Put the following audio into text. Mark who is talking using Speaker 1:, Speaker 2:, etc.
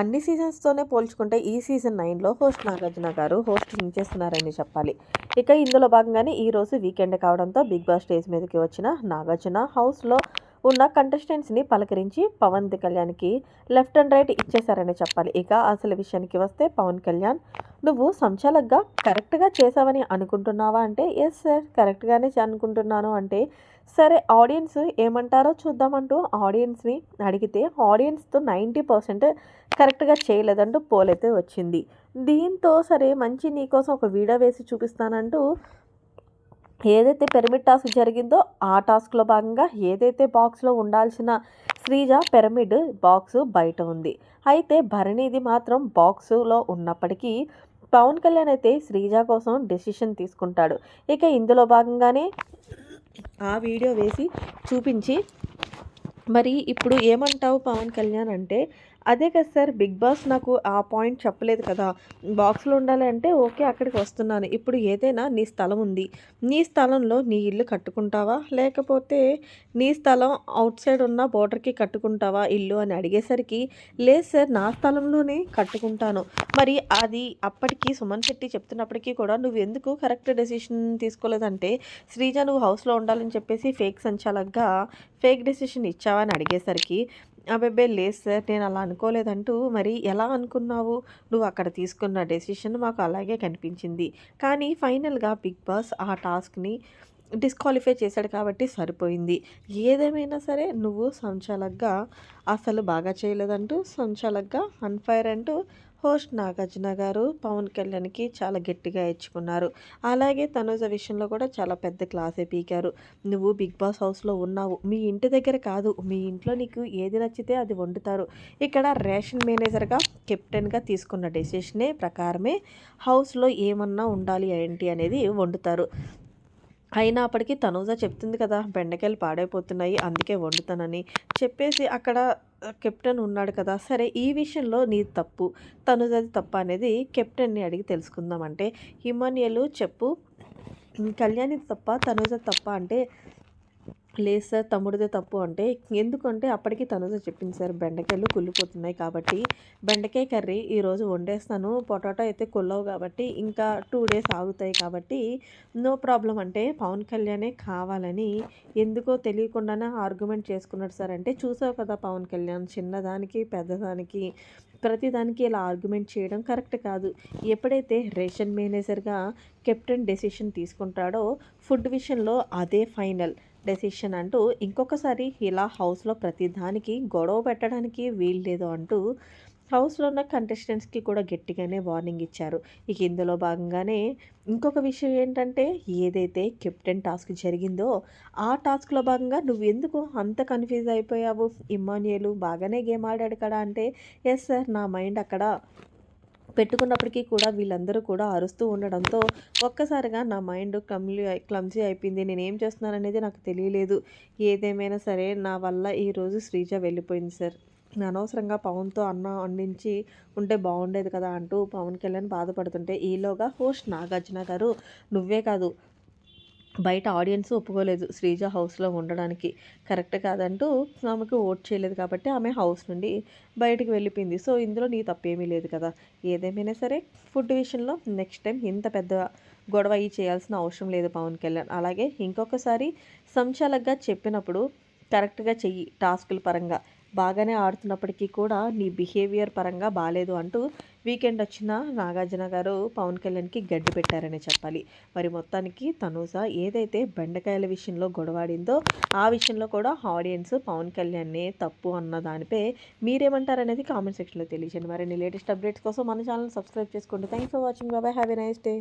Speaker 1: అన్ని సీజన్స్తోనే పోల్చుకుంటే ఈ సీజన్ నైన్లో హోస్ట్ నాగార్జున గారు హోస్టింగ్ చేస్తున్నారని చెప్పాలి. ఇక ఇందులో భాగంగానే ఈరోజు వీకెండ్ కావడంతో బిగ్ బాస్ స్టేజ్ మీదకి వచ్చిన నాగార్జున హౌస్లో ఉన్న కంటెస్టెంట్స్ని పలకరించి పవన్ కళ్యాణ్కి లెఫ్ట్ అండ్ రైట్ ఇచ్చేశారని చెప్పాలి. ఇక అసలు విషయానికి వస్తే పవన్ కళ్యాణ్ నువ్వు సంచాలక్గా కరెక్ట్గా చేసావని అనుకుంటున్నావా? అంటే ఎస్ సార్ కరెక్ట్గానే అనుకుంటున్నాను అంటే సరే ఆడియన్స్ ఏమంటారో చూద్దామంటూ ఆడియన్స్ని అడిగితే ఆడియన్స్తో నైంటీ పర్సెంట్ కరెక్ట్గా చేయలేదంటూ పోలైతే వచ్చింది. దీంతో సరే మంచి నీకోసం ఒక వీడియో వేసి చూపిస్తానంటూ ఏదైతే పిరమిడ్ టాస్క్ జరిగిందో ఆ టాస్క్లో భాగంగా ఏదైతే బాక్స్లో ఉండాల్సిన శ్రీజ పిరమిడ్ బాక్స్ బయట ఉంది. అయితే భరణిది మాత్రం బాక్సులో ఉన్నప్పటికీ పవన్ కళ్యాణ్ అయితే శ్రీజ కోసం డెసిషన్ తీసుకుంటాడు. ఇక ఇందులో భాగంగానే ఆ వీడియో వేసి చూపించి మరి ఇప్పుడు ఏమంటావు పవన్ కళ్యాణ్ అంటే అదే కదా సార్ బిగ్ బాస్ నాకు ఆ పాయింట్ చెప్పలేదు కదా. బాక్స్లో ఉండాలంటే ఓకే అక్కడికి వస్తున్నాను. ఇప్పుడు ఏదైనా నీ స్థలం ఉంది. నీ స్థలంలో నీ ఇల్లు కట్టుకుంటావా? లేకపోతే నీ స్థలం అవుట్ సైడ్ ఉన్న బోర్డర్కి కట్టుకుంటావా ఇల్లు అని అడిగేసరికి లేదు సార్ నా స్థలంలోనే కట్టుకుంటాను. మరి అది అప్పటికి సుమన్ శెట్టి చెప్తున్నప్పటికీ కూడా నువ్వు ఎందుకు కరెక్ట్ డెసిషన్ తీసుకోలేదంటే శ్రీజ నువ్వు హౌస్లో ఉండాలని చెప్పేసి ఫేక్ సంచాలకగా ఫేక్ డెసిషన్ ఇచ్చావా అని అడిగేసరికి అబ్బే లేదు సార్ నేను అలా అనుకోలేదంటూ మరి ఎలా అనుకున్నావు? నువ్వు అక్కడ తీసుకున్న డెసిషన్ మాకు అలాగే కనిపించింది. కానీ ఫైనల్గా బిగ్ బాస్ ఆ టాస్క్ని డిస్క్వాలిఫై చేశాడు కాబట్టి సరిపోయింది. ఏదేమైనా సరే నువ్వు సంచాలక్గా అసలు బాగా చేయలేదంటూ సంచాలక్గా అన్ఫైర్ అంటూ హోస్ట్ నాగార్జున గారు పవన్ కళ్యాణ్కి చాలా గట్టిగా ఇచ్చుకున్నారు అలాగే తనుజ విషయంలో కూడా చాలా పెద్ద క్లాసే పీకారు. నువ్వు బిగ్ బాస్ హౌస్లో ఉన్నావు. మీ ఇంటి దగ్గర కాదు. మీ ఇంట్లో నీకు ఏది నచ్చితే అది వండుతారు. ఇక్కడ రేషన్ మేనేజర్గా కెప్టెన్గా తీసుకున్న డెసిషనే ప్రకారమే హౌస్లో ఏమన్నా ఉండాలి ఏంటి అనేది వండుతారు. అయినప్పటికీ తనూజ చెప్తుంది కదా బెండకాయలు పాడైపోతున్నాయి అందుకే వండుతానని చెప్పేసి అక్కడ కెప్టెన్ ఉన్నాడు కదా. సరే ఈ విషయంలో నీ తప్పు. తనుజది తప్ప అనేది కెప్టెన్ని అడిగి తెలుసుకుందామంటే హిమానియలు చెప్పు కళ్యాణి తప్ప తనుజ తప్ప అంటే లేదు సార్ తమ్ముడిదే తప్పు అంటే ఎందుకంటే అప్పటికి తనుజ చెప్పింది సార్ బెండకాయలు కుళ్ళిపోతున్నాయి కాబట్టి బెండకాయ కర్రీ ఈరోజు వండేస్తాను పొటాటో అయితే కుల్లవు కాబట్టి ఇంకా టూ డేస్ ఆగుతాయి కాబట్టి నో ప్రాబ్లం అంటే పవన్ కళ్యాణే కావాలని ఎందుకో తెలియకుండానే ఆర్గ్యుమెంట్ చేసుకున్నాడు సార్. అంటే చూసావు కదా పవన్ కళ్యాణ్ చిన్నదానికి పెద్దదానికి ప్రతిదానికి ఇలా ఆర్గ్యుమెంట్ చేయడం కరెక్ట్ కాదు. ఎప్పుడైతే రేషన్ మేనేజర్గా కెప్టెన్ డెసిషన్ తీసుకుంటాడో ఫుడ్ విషయంలో అదే ఫైనల్. డెసిషన్ అంటూ ఇంకొకసారి ఇలా హౌస్లో ప్రతిదానికి గొడవ పెట్టడానికి వీల్లేదు అంటూ హౌస్లో ఉన్న కంటెస్టెంట్స్కి కూడా గట్టిగానే వార్నింగ్ ఇచ్చారు. ఇక ఇందులో భాగంగానే ఇంకొక విషయం ఏంటంటే ఏదైతే కెప్టెన్ టాస్క్ జరిగిందో ఆ టాస్క్లో భాగంగా నువ్వు ఎందుకు అంత కన్ఫ్యూజ్ అయిపోయావు? ఇమ్మాన్యుయలు బాగానే గేమ్ ఆడాడు కదా అంటే ఎస్ సార్ నా మైండ్ అక్కడ పెట్టుకున్నప్పటికీ కూడా వీళ్ళందరూ కూడా అరుస్తూ ఉండడంతో ఒక్కసారిగా నా మైండ్ క్లమ్లీ క్లమ్జీ అయిపోయింది. నేను ఏం చేస్తున్నాను అనేది నాకు తెలియలేదు. ఏదేమైనా సరే నా వల్ల ఈరోజు శ్రీజ వెళ్ళిపోయింది సార్. అనవసరంగా పవన్తో అన్న అందించి ఉంటే బాగుండేది కదా అంటూ పవన్ కళ్యాణ్ బాధపడుతుంటే ఈలోగా హోస్ట్ నాగార్జున గారు నువ్వే కాదు బయట ఆడియన్స్ ఒప్పుకోలేదు. శ్రీజ హౌస్లో ఉండడానికి. కరెక్ట్ కాదంటూ ఆమెకు ఓట్ చేయలేదు కాబట్టి ఆమె హౌస్ నుండి బయటకు వెళ్ళిపోయింది. సో ఇందులో నీ తప్పేమీ లేదు కదా. ఏదేమైనా సరే ఫుడ్ విషయంలో నెక్స్ట్ టైం ఇంత పెద్ద గొడవ అయ్యి చేయాల్సిన అవసరం లేదు పవన్ కళ్యాణ్. అలాగే ఇంకొకసారి సంచాలకుగా చెప్పినప్పుడు కరెక్ట్గా చెయ్యి టాస్కుల పరంగా. బాగానే ఆడుతున్నప్పటికీ కూడా నీ బిహేవియర్ పరంగా బాగాలేదు అంటూ వీకెండ్ వచ్చిన నాగార్జున గారు పవన్ కళ్యాణ్కి గడ్డి పెట్టారని చెప్పాలి. మరి మొత్తానికి తనూజ ఏదైతే బెండకాయల విషయంలో గొడవాడిందో ఆ విషయంలో కూడా ఆడియన్స్ పవన్ కళ్యాణ్నే తప్పు అన్న దానిపై మీరేమంటారనేది కామెంట్ సెక్షన్లో తెలియజేయండి. మరిన్ని లేటెస్ట్ అప్డేట్స్ కోసం మన ఛానల్ సబ్స్క్రైబ్ చేసుకోండి థ్యాంక్స్ ఫర్ వాచింగ్. బాబాయ్ హ్యావ్ ఎ నైస్ డే.